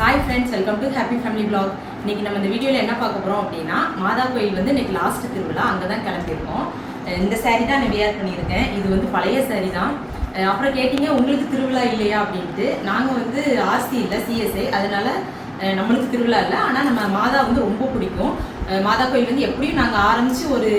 Hi friends welcome to happy family vlog இன்னைக்கு நம்ம இந்த வீடியோவில் என்ன பார்க்க போகிறோம் அப்படின்னா மாதா கோயில் வந்து இன்னைக்கு லாஸ்ட் திருவிழா. அங்கே தான் கிளம்பியிருக்கோம் இந்த saree தான் நான் வியர் பண்ணியிருக்கேன். இது வந்து பழைய saree தான். அப்புறம் கேட்டிங்க உங்களுக்கு திருவிழா இல்லையா? அப்படின்ட்டு. நாங்கள் வந்து ஆர்சி இல்லை சிஎஸ்ஐ அதனால நம்மளுக்கு திருவிழா இல்லை. ஆனால் நம்ம மாதா வந்து ரொம்ப பிடிக்கும். மாதா கோயில் வந்து எப்படியும் நாங்கள் ஆரம்பித்து ஒரு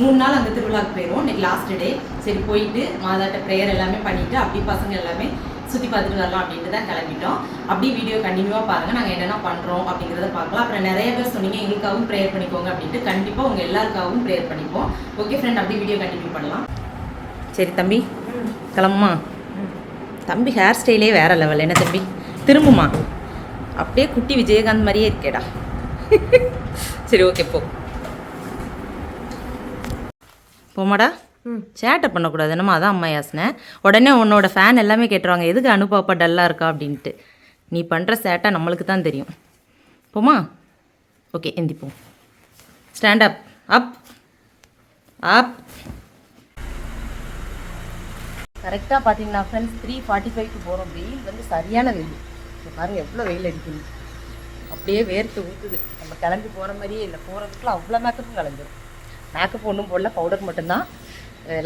மூணு நாள் அந்த திருவிழாவுக்கு போயிடுவோம் இன்னைக்கு லாஸ்ட் டே சரி போயிட்டு மாதாட்ட ப்ரேயர் எல்லாமே பண்ணிவிட்டு அப்படி பசங்க எல்லாமே சுற்றி பார்த்துட்டு வரலாம் அப்படின்ட்டு தான் கிளம்பிட்டோம். அப்படியே வீடியோ கண்டினியூவாக பாருங்கள் நாங்கள் என்னென்ன பண்ணுறோம் அப்படிங்கிறத பார்க்கலாம். அப்புறம் நிறைய பேர் சொன்னீங்க எங்களுக்காகவும் ப்ரேயர் பண்ணிக்கோங்க அப்படின்ட்டு. கண்டிப்பாக உங்கள் எல்லாருக்காகவும் ப்ரேயர் பண்ணிப்போம். ஓகே ஃப்ரெண்ட் அப்படியே வீடியோ கண்டினியூ பண்ணலாம். சரி தம்பி. கிளம்புமா? தம்பி ஹேர் ஸ்டைலே வேற லெவல் என்ன தம்பி? திரும்புமா? அப்படியே குட்டி விஜயகாந்த் மாதிரியே இருக்கேடா. சரி ஓகே போ. போமாடா சேட்டை பண்ணக்கூடாது. என்னமோ அதான் அம்மா யாசனை. உடனே உன்னோட ஃபேன் எல்லாமே கேட்டுருவாங்க. எதுக்கு அனுப்பாப்பா டல்லாக இருக்கா? அப்படின்ட்டு. நீ பண்ணுற சேட்டை நம்மளுக்கு தான் தெரியும். போமா ஓகே எந்திப்போம். ஸ்டாண்ட் அப் அப் அப் கரெக்டாக பார்த்தீங்கன்னா ஃப்ரெண்ட்ஸ் த்ரீ ஃபார்ட்டி ஃபைவ்க்கு போகிறோம் வெயில் வந்து சரியான வெயில். இப்போ பாருங்கள் எவ்வளோ வெயில் அடிக்குது. அப்படியே வேர்த்து ஊற்றுது நம்ம கிளம்பி போகிற மாதிரியே இல்லை. போகிறதுக்குள்ள அவ்வளோ மேக்கப்பும் கலந்துரும். மேக்கப் ஒன்றும் போடல பவுடர் மட்டும்தான்.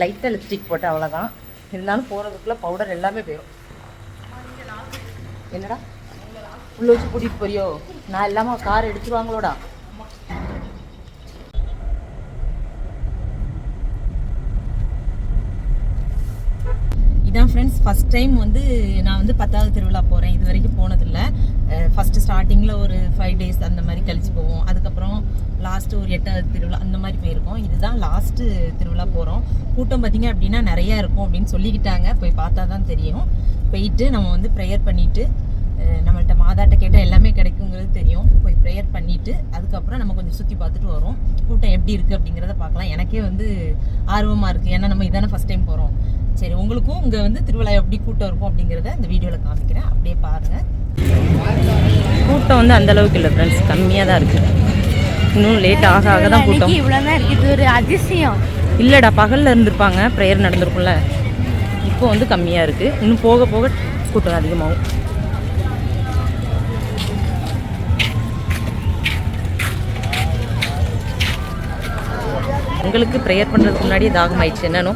லைட்டாக லிப்ஸ்டிக் போட்டேன் அவ்வளோதான் இருந்தாலும் போகிறதுக்குள்ளே பவுடர் எல்லாமே போயிடும் என்னடா? உள்ள வச்சு கூட்டிகிட்டு போறியோ? நான் இல்லாமல் கார் எடுத்துருவாங்களோடா? இதான் ஃப்ரெண்ட்ஸ் ஃபஸ்ட் டைம் வந்து நான் வந்து பத்தாவது திருவிழா போகிறேன் இது வரைக்கும் போனதில்லை. ஃபஸ்ட்டு ஸ்டார்டிங்கில் ஒரு ஃபைவ் டேஸ் அந்த மாதிரி கழிச்சு போவோம். அதுக்கப்புறம் லாஸ்ட்டு ஒரு எட்டாவது திருவிழா அந்த மாதிரி போயிருக்கோம். இதுதான் லாஸ்ட்டு திருவிழா போகிறோம் கூட்டம் பார்த்திங்க அப்படின்னா நிறையா இருக்கும் அப்படின்னு சொல்லிக்கிட்டாங்க. போய் பார்த்தா தான் தெரியும். போயிட்டு நம்ம வந்து ப்ரேயர் பண்ணிவிட்டு நம்மள்ட்ட மாதாட்ட கேட்டால் எல்லாமே கிடைக்குங்கிறது தெரியும். போய் ப்ரேயர் பண்ணிவிட்டு அதுக்கப்புறம் நம்ம கொஞ்சம் சுற்றி பார்த்துட்டு வரோம். கூட்டம் எப்படி இருக்குது அப்படிங்கிறத பார்க்கலாம். எனக்கே வந்து ஆர்வமாக இருக்குது ஏன்னா நம்ம இதானே ஃபஸ்ட் டைம் போகிறோம் சரி உங்களுக்கும் இங்கே வந்து திருவிழா எப்படி கூட்டம் இருக்கும் அப்படிங்கிறத இந்த வீடியோவில் காமிக்கிறேன். அப்படியே பாருங்கள் கூட்டம் வந்து அந்த அளவுக்கு இல்லை ஃப்ரெண்ட்ஸ் கம்மியாக தான் இருக்குது இன்னும் லேட் ஆக ஆக தான் கூட்டம். இவ்வளவுதான் இருக்கு. இது ஒரு அதிசயம். இல்லைடா பகலில் இருந்திருப்பாங்க. ப்ரேயர் நடந்திருக்கும்ல. இப்போ வந்து கம்மியாக இருக்குது இன்னும் போக போக கூட்டம் அதிகமாகும். உங்களுக்கு ப்ரேயர் பண்ணுறதுக்கு முன்னாடி தாகம் ஆயிடுச்சு என்னன்னு?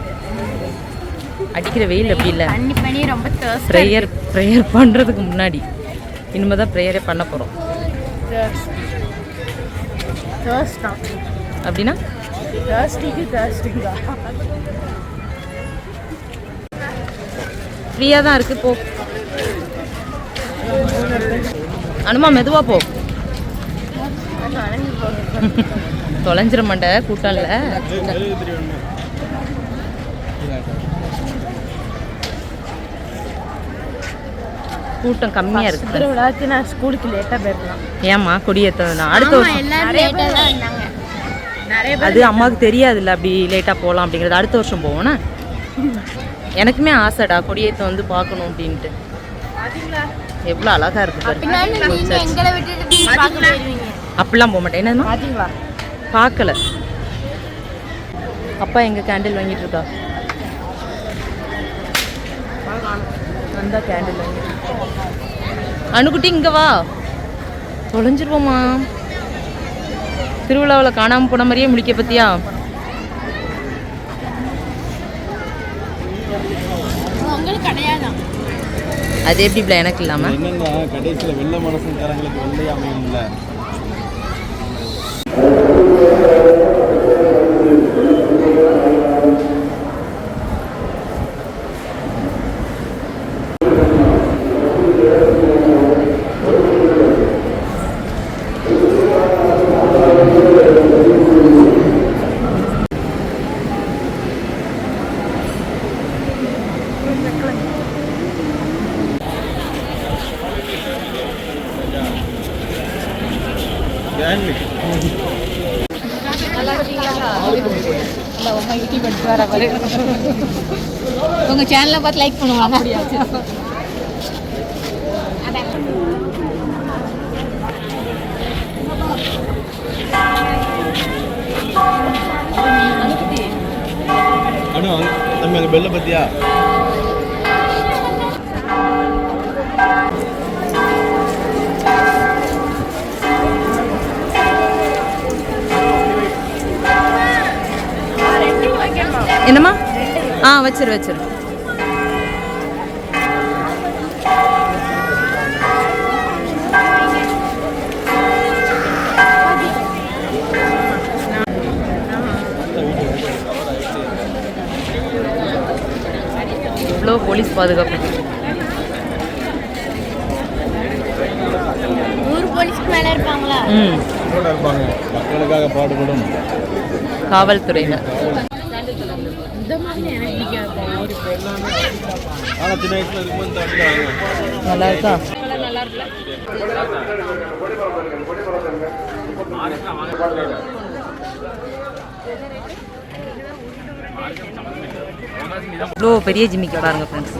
அடிக்கிற வெயில் அப்படி இல்லை. பண்ணி பண்ணி ரொம்ப ப்ரேயர் ப்ரேயர் பண்ணுறதுக்கு முன்னாடி. இனிமேல் தான் ப்ரேயரே பண்ண போகிறோம் அப்படின்னா? ஃப்ரீயாக தான். இருக்குது போ. அனுமா மெதுவாக போ. நனைஞ்சு போகுது. தொலைஞ்சிர மாட்டே கூட்டம் இல்லை கூட்டம் கம்மியாக இருக்குது திருவிழாக்கு நான் ஸ்கூலுக்கு லேட்டா போயிருக்கலாம். ஏம்மா கொடியேற்றதுனா அடுத்த வருஷம் அது அம்மாவுக்கு தெரியாதுல்ல அப்படி லேட்டாக போகலாம் அப்படிங்கிறது. அடுத்த வருஷம் போவோம்னா? எனக்குமே ஆசைடா கொடியேற்றம் வந்து பார்க்கணும் அப்படின்ட்டு. எவ்வளோ அழகா இருக்கு பாரு. பின்னாடி நீங்க எங்களை விட்டுட்டு பார்க்க போயிருவீங்க. அப்படிலாம் போக மாட்டேன். என்னன்னா பார்க்கல. அப்பா எங்க கேண்டில் வாங்கிட்டு இருக்கா? வந்தா கேண்டில் வாங்கிட்டு அணுக்குட்டி இங்க வா. தொலைஞ்சிருவோமா திருவிழாவில் காணாம போன மாதிரியே முடிக்க கிடையாதான் அது எப்படி இப்படி எனக்கு இல்லாம? என்னன்னா கடைசியில் வெள்ளை மனசுக்காரங்களுக்கு வெள்ளை அமையும்ல? சேனலை பார்த்து லைக் பண்ணுவாங்க அனு தம்பி அந்த பெல்லை பத்தியா என்னம்மா? ஆ வச்சிரு வச்சிரு. இவ்வளோ போலீஸ் பாதுகாப்பு? ம். காவல்துறையினர் இந்த மாதிரி எனக்கு பிடிக்காது ஆனால் சின்ன வயசுல இருக்கும்போது இந்த வண்டியில் வாங்குவேன் நல்லா இருக்கா இவ்வளோ பெரிய ஜிம்மிக்கு பாருங்க ஃப்ரெண்ட்ஸ்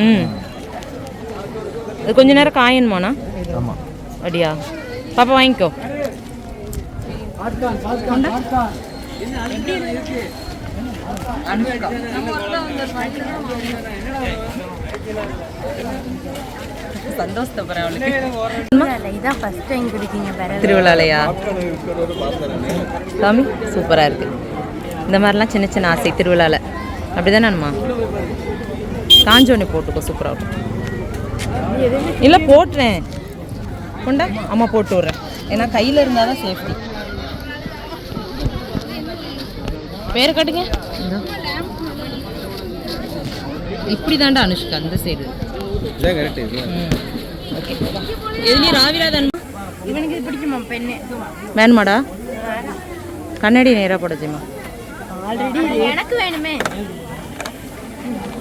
ம். இது கொஞ்ச நேரம் காயணுமாண்ணா? அப்படியா? பாப்பா வாங்கிக்கோ. சந்தோஷத்தை அவளுக்கு இதான் ஃபர்ஸ்ட் டைம் குடிக்கீங்க திருவிழாலையா? சாமி சூப்பராக இருக்கு. இந்த மாதிரிலாம் சின்ன சின்ன ஆசை திருவிழாவில் அப்படிதானேம்மா காஞ்சோனே போட்டுக்கோ சூப்பராக இருக்கும். இல்லை போட்டுறேன். கொண்டா அம்மா போட்டு விட்றேன். ஏன்னா கையில் இருந்தால் தான் சேஃப்டி பேர் கட்டுங்க. இப்படி தாண்டா அனுஷ்கா அந்த சைடு இதான் கரெக்ட் இது ஓகே எதுலேயும் ராவிரா தான். இவனுக்கு இது பிடிக்குமா பெண்ணு? வேணுமாடா? கண்ணாடி நேராக போடச்சுமா ஆல்ரெடி எனக்கு வேணுமே.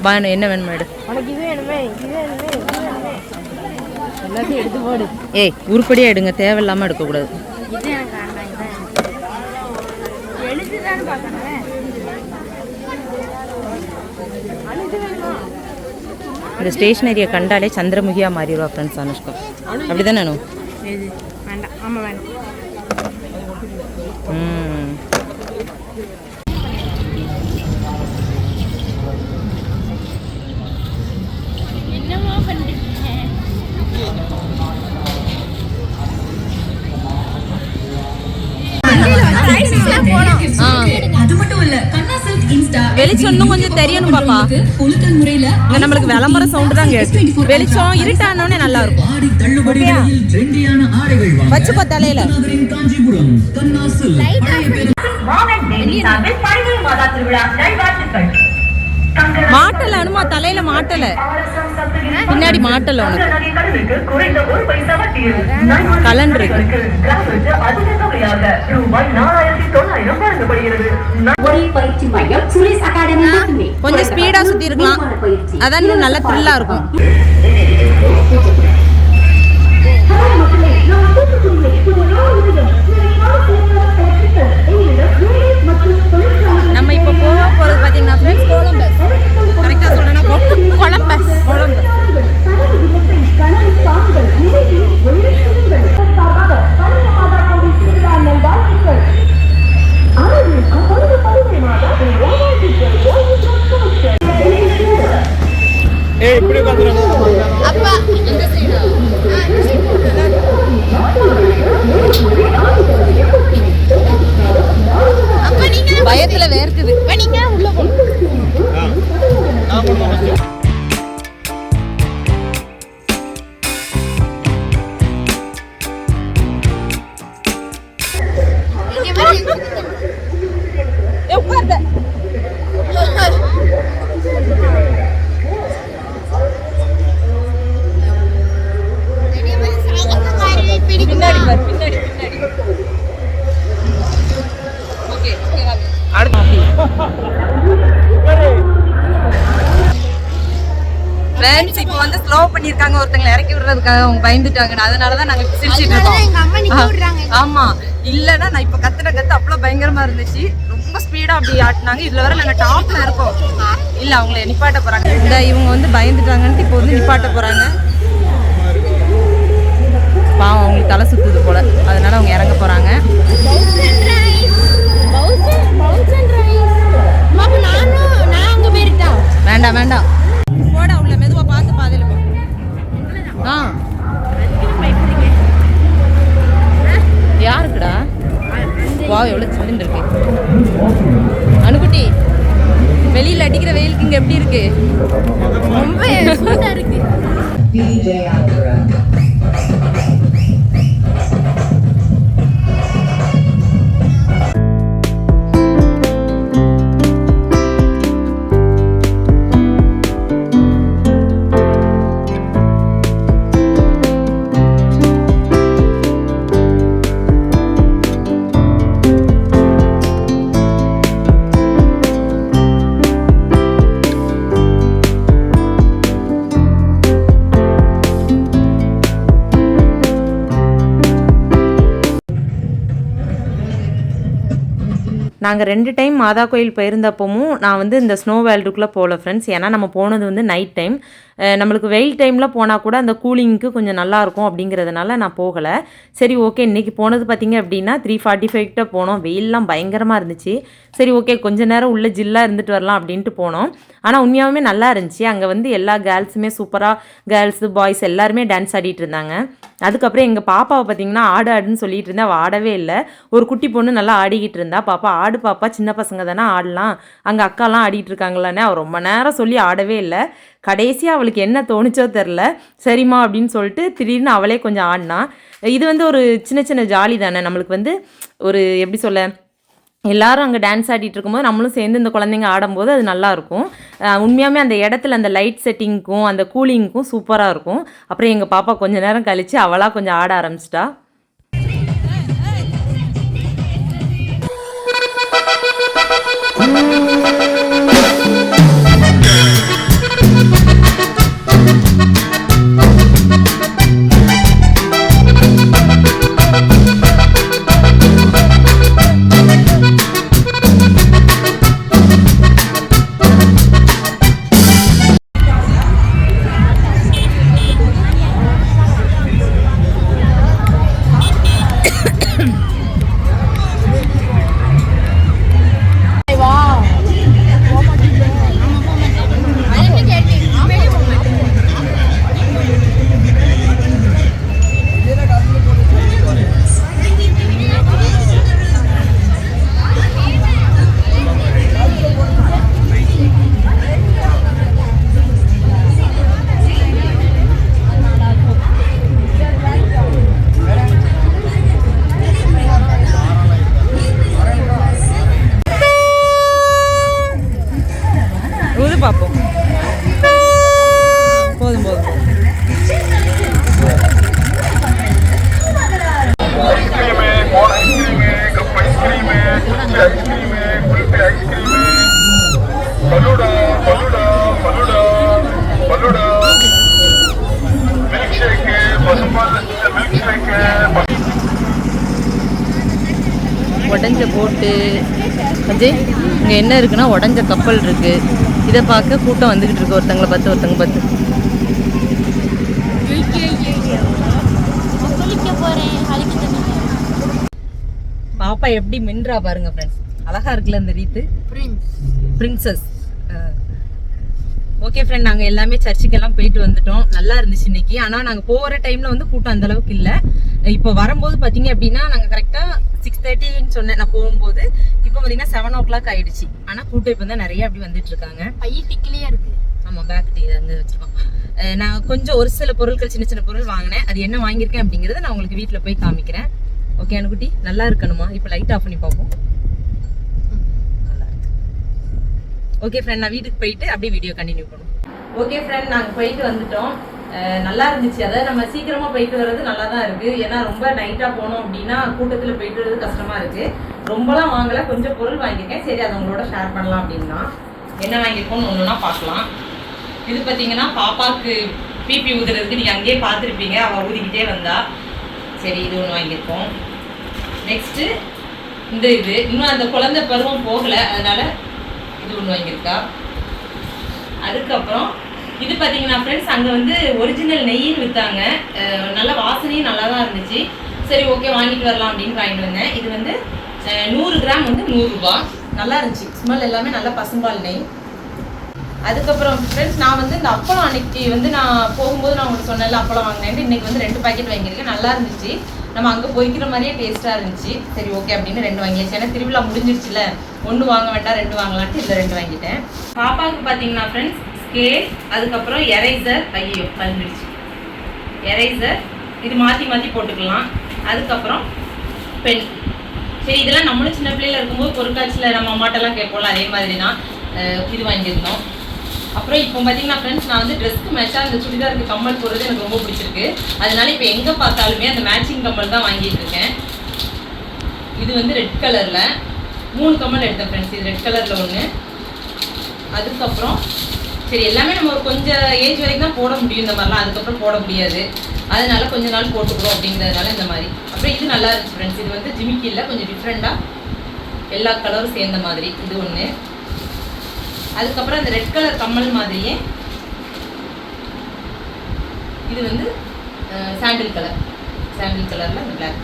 வேணும் என்ன வேணுமா எடு. உனக்கு இது வேணுமே இது வேணுமே இது வேணுமே. எல்லாத்தையும் எடுத்து போடு. ஏய் உருப்படியாக எடுங்க. தேவையில்லாமல் எடுக்கக்கூடாது. இது எனக்கு வேண்டாம் இதான் எழுதுதான்னு பார்க்கணும் அழுது வேணுமா இந்த ஸ்டேஷ்னரியை கண்டாலே சந்திரமுகியாக மாறிடுவா ஃப்ரெண்ட்ஸ் அனுஷ்கா. அப்படி தானே வேண்டாம். ஆமாம் வேண்டாம். ம். வெளிச்சம் இன்னும் கொஞ்சம் தெரியணும் பாப்பா. நம்மளுக்கு விளம்பர சவுண்டு தான் கேட்டு வெளிச்சம் இருட்டானோடனே நல்லா இருக்கும் வாங்க வச்சுப்பா தலையில காஞ்சிபுரம் கண்ணா சில்க் பழைய பேரு மாட்டல அனுமா தலையில மாட்டல. பின்னாடி மாட்டல உனக்கு. கலண்டர். கொஞ்சம் ஸ்பீடா சுத்தி இருக்கலாம். அதான் இன்னும் நல்ல த்ரில்லா இருக்கும். ஹலோ மக்களே, நான் தூத்துக்குடியில் இப்போது நாலு கொலம்பஸ் கொலம்பஸ் இங்க பின்னாடி பின்னாடி பின்னாடி ஓகே அடுத்து ஃப்ரெண்ட்ஸ் இப்போ வந்து ஸ்லோ பண்ணிருக்காங்க ஒருத்தங்களை. இறக்கி விடுறதுக்காக அவங்க பயந்துட்டாங்க அதனால தான் நாங்க இப்ப சிரிச்சிட்டு இருக்கோம். விடுறாங்க. ஆ, ஆமா. இல்லன்னா நான் இப்ப கத்துன கத்து அவ்வளவு பயங்கரமா இருந்துச்சு. ரொம்ப ஸ்பீடா அப்படி ஆட்டினாங்க. இதுல வர நாங்க டாப்ல இருக்கோம். இல்ல அவங்கள நிப்பாட்ட போறாங்க. இந்த இவங்க வந்து பயந்துட்டாங்கன்ட்டு இப்போ வந்து நிப்பாட்ட போறாங்க. பாவம் அவங்களுக்கு தலை சுத்துது போல. அதனால அவங்க இறங்க போறாங்க. பவுசன் ரைஸ். பவுசன், பவுசன் ரைஸ். அம்மா, அப்ப நானும் ஆ யாருக்குடா? வா எவ்வளோ சில்லுன்னு இருக்கு? அனுகுட்டி வெளியில் அடிக்கிற வெயிலுக்கு இங்கே எப்படி இருக்கு? ரொம்ப சூடாக இருக்கு. நாங்கள் ரெண்டு டைம் மாதா கோயில் போயிருந்தப்பவும் நான் வந்து இந்த ஸ்னோ வேல்டுக்குள்ளே போகல ஃப்ரெண்ட்ஸ் ஏன்னா நம்ம போனது வந்து நைட் டைம் நம்மளுக்கு வெயில் டைமில் போனால் கூட அந்த கூலிங்க்கு கொஞ்சம் நல்லாயிருக்கும் அப்படிங்கிறதுனால நான் போகலை. சரி ஓகே இன்றைக்கி போனது பார்த்தீங்க அப்படின்னா த்ரீ ஃபார்ட்டி ஃபைவ்கிட்ட போனோம். வெயிலெலாம் பயங்கரமாக இருந்துச்சு. சரி ஓகே கொஞ்ச நேரம் உள்ள ஜில்லாக இருந்துட்டு வரலாம் அப்படின்ட்டு போனோம். ஆனால் உண்மையாகவே நல்லா இருந்துச்சு. அங்கே வந்து எல்லா கேர்ள்ஸுமே சூப்பராக கேர்ள்ஸு பாய்ஸ் எல்லாருமே டான்ஸ் ஆடிட்டு இருந்தாங்க. அதுக்கப்புறம் எங்கள் பாப்பாவை பார்த்தீங்கன்னா ஆடு ஆடுன்னு சொல்லிட்டு இருந்தா அவள் ஆடவே இல்லை. ஒரு குட்டி பொண்ணு நல்லா ஆடிக்கிட்டு இருந்தா. பாப்பா ஆடு பாப்பா சின்ன பசங்க தானே ஆடலாம். அங்கே அக்காலாம் ஆடிட்டு இருக்காங்களானே அவள் ரொம்ப நேரம் சொல்லி ஆடவே இல்லை. கடைசியாக அவளுக்கு என்ன தோணுச்சோ தெரில. சரிம்மா அப்படின்னு சொல்லிட்டு திடீர்னு அவளே கொஞ்சம் ஆடினா இது வந்து ஒரு சின்ன சின்ன ஜாலி தானே. நம்மளுக்கு வந்து ஒரு எப்படி சொல்ல எல்லாரும் அங்கே டான்ஸ் ஆடிட்டு இருக்கும்போது நம்மளும் சேர்ந்து இந்த குழந்தைங்க ஆடும்போது அது நல்லாயிருக்கும் உண்மையாகவே அந்த இடத்துல அந்த லைட் செட்டிங்க்கும் அந்த கூலிங்க்கும் சூப்பராக இருக்கும். அப்புறம் எங்கள் பாப்பா கொஞ்ச நேரம் கழித்து அவளாக கொஞ்சம் ஆட ஆரம்பிச்சிட்டா. அஜய் இங்கே என்ன இருக்குன்னா உடஞ்ச கப்பல் இருக்கு. இதை பார்க்க கூட்டம் வந்துக்கிட்டு இருக்கு. ஒருத்தங்களை பார்த்து ஒருத்தங்க பார்த்து. பாப்பா எப்படி மின்றா பாருங்க ஃப்ரெண்ட்ஸ் அழகா இருக்குல்ல இந்த ரீத்து? பிரின்சஸ் ஓகே ஃப்ரெண்ட் நாங்கள் எல்லாமே சர்ச்சுக்கெல்லாம் போயிட்டு வந்துட்டோம். நல்லா இருந்துச்சு இன்னைக்கு. ஆனால் நாங்கள் போகிற டைமில் வந்து கூட்டம் அந்த அளவுக்கு இல்லை. இப்போ வரும்போது பார்த்தீங்க அப்படின்னா நாங்கள் கரெக்டாக சிக்ஸ் தேர்ட்டின்னு சொன்னேன் நான் போகும்போது. இப்போ பார்த்தீங்கன்னா செவன் ஓ கிளாக் ஆயிடுச்சு. ஆனால் கூட்டம் இப்போ தான் நிறைய அப்படி வந்துட்டு இருக்காங்க. பைய டிக்கிலேயே இருக்கு. ஆமாம் பேக் டீ அங்கே வச்சிருக்கோம். நான் கொஞ்சம் ஒரு சில பொருட்கள் சின்ன சின்ன பொருள் வாங்கினேன். அது என்ன வாங்கியிருக்கேன் அப்படிங்கிறத நான் உங்களுக்கு வீட்டில் போய் காமிக்கிறேன். ஓகே அனுக்குட்டி நல்லா இருக்கணுமா? இப்போ லைட் ஆஃப் பண்ணி பார்ப்போம் நல்லா இருக்கு ஓகே ஃப்ரெண்ட் நான் வீட்டுக்கு போயிட்டு அப்படியே வீடியோ கண்டினியூ பண்ணுவோம். ஓகே ஃப்ரெண்ட் நாங்கள் போயிட்டு வந்துட்டோம். நல்லா இருந்துச்சு. அதாவது நம்ம சீக்கிரமாக போயிட்டு வர்றது நல்லா தான் இருக்குது ஏன்னா ரொம்ப நைட்டாக போனோம் அப்படின்னா கூட்டத்தில் போயிட்டு வர்றது கஷ்டமாக இருக்குது ரொம்பலாம் வாங்கல. கொஞ்சம் பொருள் வாங்கியிருக்கேன். சரி அதை உங்களோட ஷேர் பண்ணலாம் அப்படின்னா. என்ன வாங்கியிருக்கோம்னு ஒன்றுனா பார்க்கலாம். இது பார்த்தீங்கன்னா பாப்பாவுக்கு பிபி ஊதுறதுக்கு நீங்கள் அங்கேயே பார்த்துருப்பீங்க. அவள் ஊதிக்கிட்டே வந்தா. சரி இது ஒன்று வாங்கியிருக்கோம். நெக்ஸ்ட்டு இந்த இது. இன்னும் அந்த குழந்தை பருவம் போகலை. அதனால் இது ஒன்று வாங்கியிருக்கா? அதுக்கப்புறம் இது பார்த்தீங்கன்னா ஃப்ரெண்ட்ஸ் அங்கே வந்து ஒரிஜினல் நெய்ன்னு விற்றாங்க நல்ல வாசனையும் நல்லா தான் இருந்துச்சு. சரி ஓகே வாங்கிட்டு வரலாம் அப்படின்னு வாங்கிட்டு வந்தேன். இது வந்து நூறு கிராம் வந்து நூறுரூபா நல்லா இருந்துச்சு. ஸ்மெல் எல்லாமே நல்லா பசும்பால் நெய். அதுக்கப்புறம் ஃப்ரெண்ட்ஸ் நான் வந்து இந்த அப்பளம் அன்னைக்கு வந்து நான் போகும்போது நான் உங்களுக்கு சொன்னேன்ல அப்பளம் வாங்கினேன் இன்னைக்கு வந்து ரெண்டு பாக்கெட் வாங்கியிருக்கேன். நல்லா இருந்துச்சு. நம்ம அங்கே போய்க்கிற மாதிரியே டேஸ்ட்டாக இருந்துச்சு. சரி ஓகே அப்படின்னு ரெண்டு வாங்கியாச்சு. ஏன்னா திருவிழா முடிஞ்சிருச்சுல. ஒன்று வாங்க வேண்டாம் ரெண்டு வாங்கலான்ட்டு இதில் ரெண்டு வாங்கிட்டேன். பாப்பாவுக்கு பார்த்தீங்கன்னா ஃப்ரெண்ட்ஸ் ஸ்கேல் அதுக்கப்புறம் எரைசர் ஐயோ கலந்துருச்சு எரைசர் இது மாற்றி மாற்றி போட்டுக்கலாம். அதுக்கப்புறம் பென் சரி இதெல்லாம் நம்மளும் சின்ன பிள்ளையில இருக்கும்போது பொருட்காட்சியில் நம்ம அம்மாட்டெல்லாம் கேட்போம்ல அதே மாதிரி தான் இது வாங்கியிருந்தோம். அப்புறம் இப்போ பார்த்தீங்கன்னா ஃப்ரெண்ட்ஸ் நான் வந்து ட்ரெஸ்க்கு மேட்சாக அந்த சுடிதாருக்கு கம்மல் போடுறது எனக்கு ரொம்ப பிடிச்சிருக்கு. அதனால இப்போ எங்கே பார்த்தாலுமே அந்த மேட்சிங் கம்மல் தான் வாங்கிட்டு இருக்கேன். இது வந்து ரெட் கலரில் மூணு கம்மல் எடுத்தேன் ஃப்ரெண்ட்ஸ் இது ரெட் கலரில் ஒன்று அதுக்கப்புறம் சரி எல்லாமே நம்ம ஒரு கொஞ்சம் ஏஜ் வரைக்கும் தான் போட முடியும் இந்த மாதிரிலாம். அதுக்கப்புறம் போட முடியாது. அதனால கொஞ்ச நாள் போட்டுக்கிறோம் அப்படிங்கிறதுனால இந்த மாதிரி. அப்புறம் இது நல்லா இருந்துச்சு ஃப்ரெண்ட்ஸ் இது வந்து ஜிமிக்கியில் இல்லை கொஞ்சம் டிஃப்ரெண்ட்டாக எல்லா கலரும் சேர்ந்த மாதிரி. இது ஒன்று அதுக்கப்புறம் அந்த ரெட் கலர் கம்மல் மாதிரியே இது வந்து சாண்டில் கலர் சாண்டில் கலரில் அந்த பிளாக்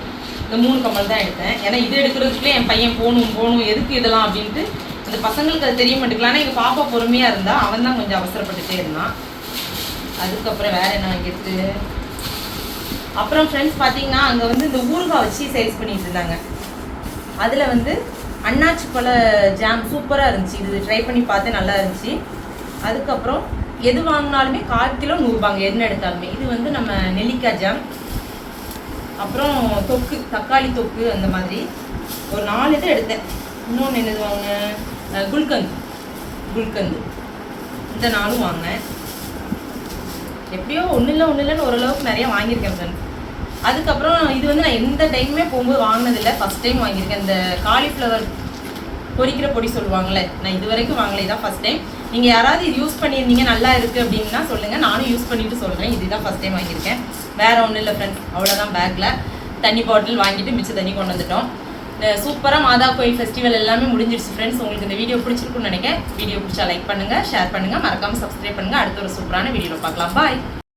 இந்த மூணு கம்மல் தான் எடுத்தேன். ஏன்னா இது எடுக்கிறதுக்குள்ளே என் பையன் போகணும் போகணும் எதுக்கு இதெல்லாம் அப்படின்ட்டு அந்த பசங்களுக்கு அது தெரிய மாட்டேங்கல ஆனால் எங்கள் பாப்பா பொறுமையாக இருந்தால் அவன் தான் கொஞ்சம் அவசரப்பட்டுட்டே இருந்தான். அதுக்கப்புறம் வேற என்ன வாங்கிட்டு அப்புறம் ஃப்ரெண்ட்ஸ் பார்த்தீங்கன்னா அங்கே வந்து இந்த ஊறுகாய் வச்சு சேல்ஸ் பண்ணிட்டு இருந்தாங்க. அதில் வந்து அண்ணாச்சி பழ ஜாம் சூப்பராக இருந்துச்சு. இது ட்ரை பண்ணி பார்த்தேன் நல்லா இருந்துச்சு. அதுக்கப்புறம் எது வாங்கினாலுமே கால் கிலோ நூறுபாங்க. என்ன எடுத்தாலுமே. இது வந்து நம்ம நெல்லிக்காய் ஜாம் அப்புறம் தொக்கு தக்காளி தொக்கு அந்த மாதிரி. ஒரு நாலு இது எடுத்தேன். இன்னொன்று என்னது வாங்கினேன் குல்கந்து. குல்கந்து. இந்த நாளும் வாங்கினேன். எப்படியோ ஒன்றும் இல்லை ஒன்றும் இல்லைன்னு ஓரளவுக்கு நிறைய வாங்கியிருக்கேன் ஃப்ரெண்ட்ஸ் அதுக்கப்புறம் இது வந்து நான் எந்த டைமுமே போகும்போது வாங்கினதில்லை. ஃபஸ்ட் டைம் வாங்கியிருக்கேன். இந்த காலிஃப்ளவர் பொரிக்கிற பொடி சொல்லுவாங்கல்ல நான் இது வரைக்கும் வாங்கலை. இதான் ஃபஸ்ட் டைம் நீங்கள் யாராவது இது யூஸ் பண்ணியிருந்தீங்க நல்லா இருக்குது அப்படின்னா சொல்லுங்கள் நானும் யூஸ் பண்ணிட்டு சொல்கிறேன் இதுதான் ஃபஸ்ட் டைம் வாங்கியிருக்கேன். வேறு ஒன்றும் இல்லை ஃப்ரெண்ட்ஸ் அவ்வளோதான் பேக்கில் தண்ணி பாட்டில் வாங்கிட்டு மிச்ச தண்ணி கொண்டு வந்துட்டோம். சூப்பராக மாதா கோயில் ஃபெஸ்டிவல் எல்லாமே முடிஞ்சிருச்சு ஃப்ரெண்ட்ஸ் உங்களுக்கு இந்த வீடியோ பிடிச்சிருக்குன்னு நினைக்கிறேன். வீடியோ பிடிச்சா லைக் பண்ணுங்கள் ஷேர் பண்ணுங்கள் மறக்காமல் சப்ஸ்கிரைப் பண்ணுங்கள் அடுத்த ஒரு சூப்பரான வீடியோவில் பார்க்கலாம். பாய்